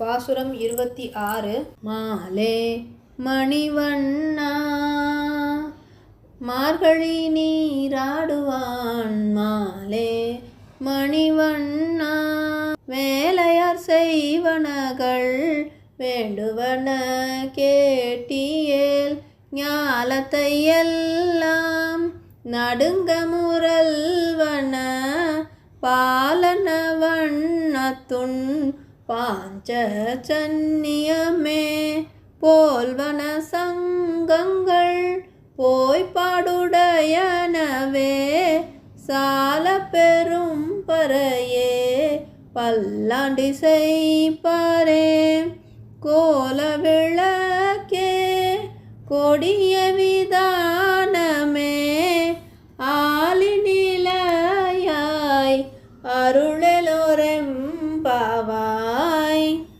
பாசுரம் இருபத்தி ஆறு. மாலே மணிவண்ணா மார்கழி நீராடுவான். மாலே மணிவண்ணா வேலையார் செய்வனகள் வேண்டுவன கேட்டியேல் ஞாலத்தை எல்லாம் நடுங்க முரல்வன பாலன வண்ணத்துண் பாஞ்சஜன்னியமே போல்வன சங்கங்கள் போய்பாடுடையனவே சால பெரும் பறையே பல்லாண்டி செய்பாரே. கோல விளக்கே கொடிய விதானமே ஆலி நிலையாய் அருளெலோரெம்பாவா